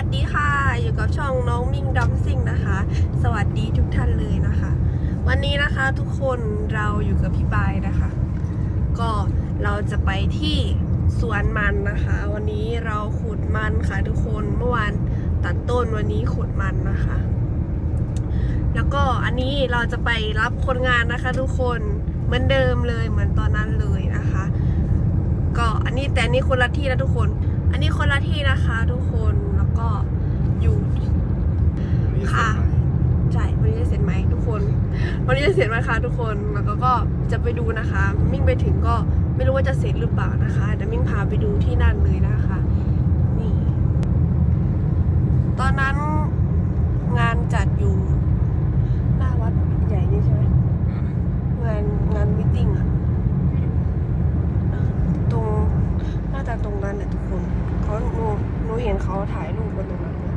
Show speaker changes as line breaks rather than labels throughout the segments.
วัสดีค่ะ อยู่กับช่องน้องมิงดัมซิงนะคะ สวัสดีทุกท่านเลยนะคะ วันนี้นะคะทุกคนเราอยู่กับพี่บายนะคะ ก็เราจะไปที่สวนมันนะคะ วันนี้เราขุดมันค่ะทุกคนเมื่อวานตัดต้นวันนี้ขุดมันนะคะ แล้วก็อันนี้เราจะไปรับคนงานนะคะ ทุกคนเหมือนเดิมเลยเหมือนตอนนั้นเลยนะคะ ก็อันนี้แต่อันนี้คนละที่นะทุกคนอันนี้คนละที่นะคะทุกคน ก็อยู่ค่ะใช่วันนี้จะเสร็จไหมทุกคน วันนี้จะเสร็จไหมคะทุกคนแล้วก็ก็จะไปดูนะคะ มิ่งไปถึงก็ไม่รู้ว่าจะเสร็จหรือเปล่านะคะแต่มิ่งพาไปดูที่นั่นเลยนะคะ นี่ ตอนนั้นงานจัดอยู่หน้าวัดใหญ่นี่ใช่ไหมงานงานมิทติ้งอะเออตรงน่าจะตรงนั้นแหละทุกคนเขาหนูหนูเห็นเขาถ่ายรูปกันตรงนั้นเลย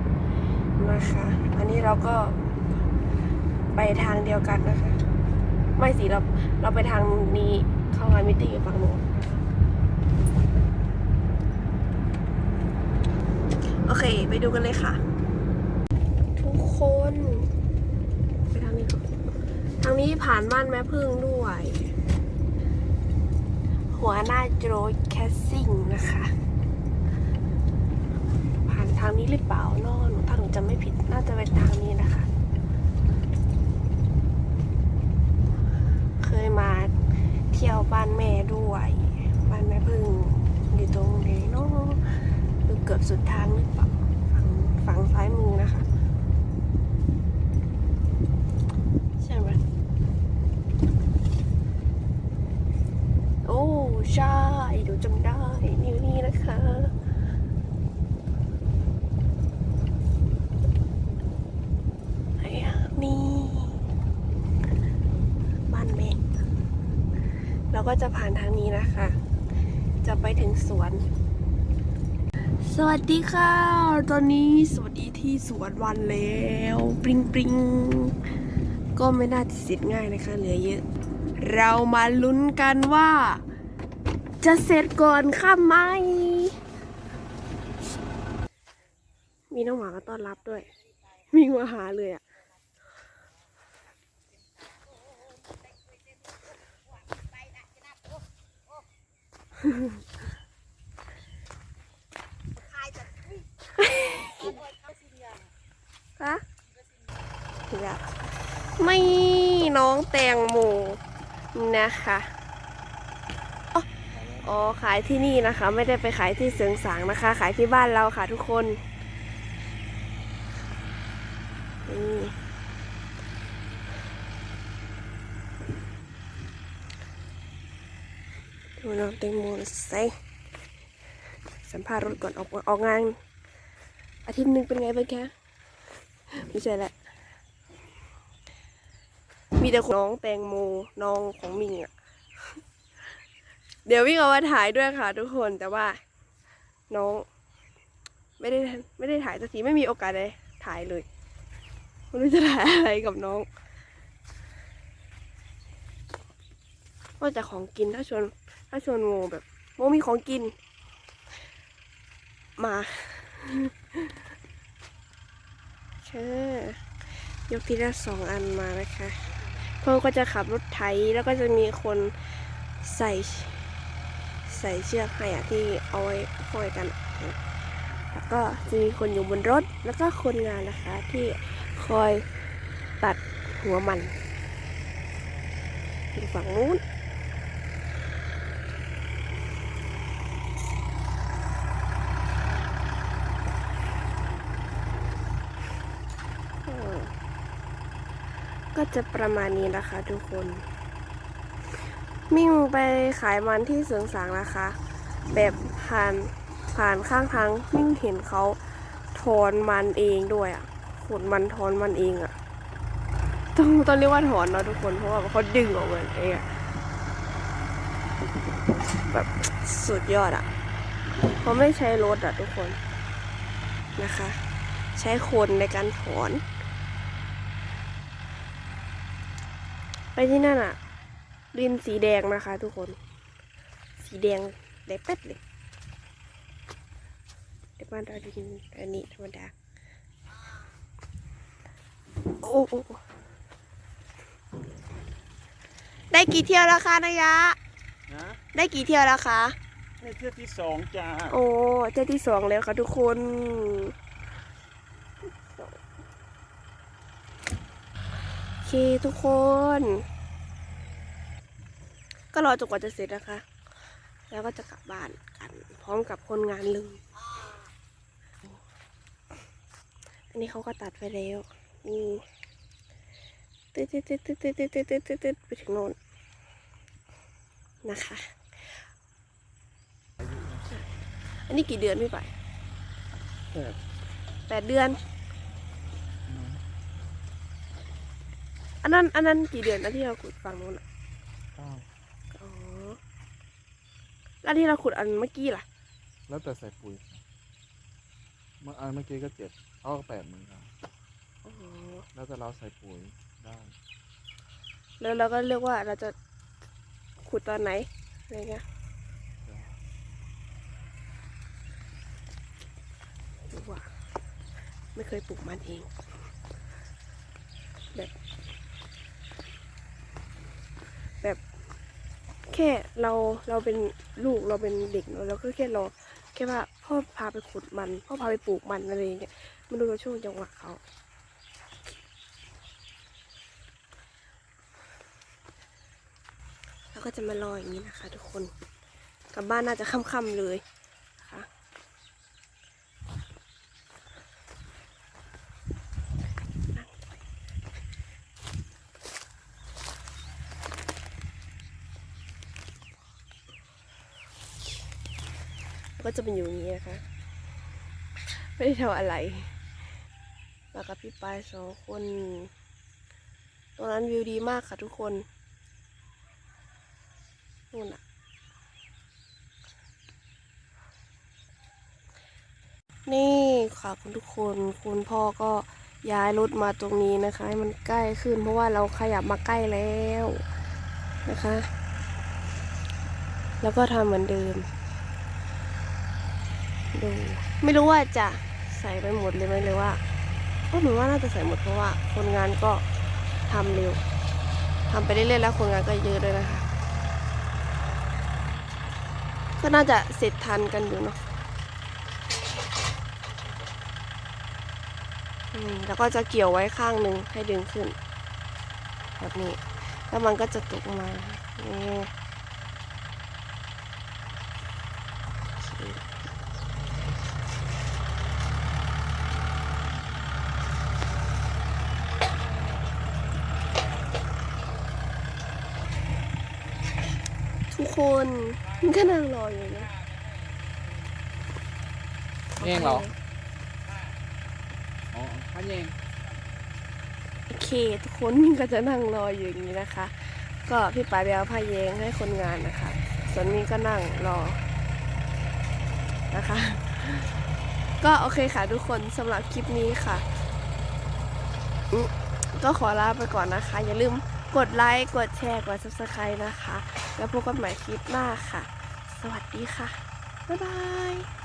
นะคะ อันนี้เราก็ไป ทางเดียวกันนะคะ ไม่สิเราเราไปทางนี้เข้างานมิติ้ฝั่งโน้นโอเค ไปดูกันเลยค่ะ ทุกคน ไปทางนี้ก่อนทางนี้ผ่านบ้านแม่พึ่งด้วย หัวหน้าโจยแคสซิ่งนะคะผ่านทางนี้หรือเปล่าเนอะหนูถ้าหนูจำไม่ผิดน่าจะเป็นทางนี้นะคะ เคยมาเที่ยวบ้านแม่ด้วย บ้านแม่พึ่งอยู่ตรงไหนเนาะอยู่เกือบสุดทางหรือเปล่าฝั่งฝั่งซ้ายมือนะคะใช่ไหมโอ้ใช่หนูจำได้นิ้วนี้นะคะไหนอะนี่บ้านเมฆ เราก็จะผ่านทางนี้นะคะ จะไปถึงสวน สวัสดีค่ะ ตอนนี้สวัสดีที่สวนวันแล้ว ปริงปริงก็ไม่น่าจะเสร็จง่ายนะคะ เหลือเยอะ เรามาลุ้นกันว่า จะเสร็จก่อนค่ำไหม มีน้องหมาต้อนรับด้วย มีมาหาเลยอะ่ ฮะเดี๋ยไม่น้องแตงโมนะคะอ๋อขายที่นี่นะคะ ไม่ได้ไปขายที่เสริงสางนะคะ ขายที่บ้านเราค่ะทุกคนนี่ ดูน้องแตงโมใส่สัมภาษณ์รถก่อนออกออกงาน อาทิตย์หนึ่งเป็นไงบ้างคะไม่ใช่แหละ มีแต่น้องแตงโมน้องของมิงอะเดี๋ยววิ่งเอามาถ่ายด้วยค่ะ ทุกคนแต่ว่า น้อง ไม่ได้ไม่ได้ถ่ายสักทีไม่มีโอกาสเลยถ่ายเลยไม่รู้จะถ่ายอะไรกับน้องว่าจะของกินถ้าชวน ถ้าชวนโมแบบโมมีของกิน มาเช่ยกทีละสองอันมานะคะเพื่อก็จะขับรถไถแล้วก็จะมีคนใส่ ใส่เชือกให้อะที่เอาไว้ห้อยกัน แล้วก็จะมีคนอยู่บนรถแล้วก็คนงานนะคะที่คอยตัดหัวมันอยู่ฝั่งนู้น ก็จะประมาณนี้นะคะทุกคน มิ่งไปขายมันที่เสริงสางนะคะ แบบผ่านผ่านข้างทางมิ่งเห็นเขาถอนมันเองด้วยอะ่ะขุดมันถอนมันเองอะ่ะต้องต้องเรียกว่าถอนเนาะทุกคนเพราะว่าเขาดึงออกมาเองอะแบบสุดยอดอะ่ะเขาไม่ใช้รถอะ่ะทุกคนนะคะ ใช้คนในการถอน ไปที่นั่นอะดินสีแดงนะคะทุกคน สีแดงแดงแป๊ดเลยเดี๋ยวบ้านดอยดินอันนี้ธรรมดาโอ้โอ้โอ้ได้กี่เที่ยวแล้วคะนายะ
นะ
ได้กี่เที่ยวแล้วคะ
ในเที่ยวที่สองจ้า
โอ้เที่ยวที่สองแล้วค่ะทุกคนโอ เคทุกคน ก็รอจนกว่าจะเสร็จนะคะ แล้วก็จะกลับบ้านกัน พร้อมกับคนงานเลยอันนี้เขาก็ตัดไปแล้วนี่ตึ๊ดตึ๊ดตึ๊ดตึ๊ดตึ๊ดตึ๊ดตึ๊ดตึ๊ดตึ๊ดไปถึงโน่นนะคะ อันนี้กี่เดือนพี่ไป
แปด
เดือน อันนั้นอันนั้นกี่เดือนนะที่เราขุดฝั่งนู้นอะ
เก้า
อ๋อแล้วที่เราขุดอันเมื่อกี้ล่ะ
แล้วแต่ใส่ปุ๋ยเมื่ออันเมื่อกี้ก็เจ็ดเขาก็แปดเหมือนกัน
อ๋อ
แล้วแต่เราใส่ปุ๋ยได้
แล้วเราก็เลือกว่าเราจะขุดตอนไหนอะไรเงี้ยดูว่าไม่เคยปลูกมันเองแบบแบบ แค่เราเราเป็นลูกเราเป็นเด็กเนอะเราก็แค่รอแค่ว่าพ่อพาไปขุดมัน พ่อพาไปปลูกมันอะไรอย่างเงี้ยมันดูช่วงจังหวะเขาแล้วก็จะมารออย่างนี้นะคะ ทุกคนกลับบ้านน่าจะค่ำๆเลยนะคะนั่งไปแล้ว ก็จะเป็นอยู่อย่างนี้นะคะ ไม่ได้ทำอะไรมากับพี่ปายสองคน ตรงนั้นวิวดีมากค่ะทุกคนนู่นอะนี่ค่ะคุณทุกคน คุณพ่อก็ย้ายรถมาตรงนี้นะคะ ให้มันใกล้ขึ้นเพราะว่าเราขยับมาใกล้แล้วนะคะ แล้วก็ทำเหมือนเดิม ดู ไม่รู้ว่าจะใส่ไปหมดเลยไหมหรือว่า ก็เหมือนว่าน่าจะใส่หมดเพราะว่า คนงานก็ทำเร็วทำไปเรื่อยๆแล้วคนงานก็เยอะด้วยนะคะ ก็น่าจะเสร็จทันกันอยู่เนาะแล้วก็จะเกี่ยวไว้ข้างหนึ่งให้ดึงขึ้น แบบนี้ แล้วมันก็จะตกมานี่โอเคทุก คนมันก็นั่งรออยู่นะ
เองเหรอ อ๋อข้าเอง
โอเคทุกคนมินก็จะนั่งรออยู่อย่างนี้นะคะ ก็พี่ปายไปเอาผ้าเยงให้คนงานนะคะ ส่วนมินก็นั่งรอนะคะ ก็โอเคค่ะทุกคนสำหรับคลิปนี้ค่ะอืมก็ขอลาไปก่อนนะคะ อย่าลืม กดไลค์ กดแชร์ กด subscribe นะคะ แล้วพบกันใหม่คลิปหน้าค่ะ สวัสดีค่ะ บ๊ายบาย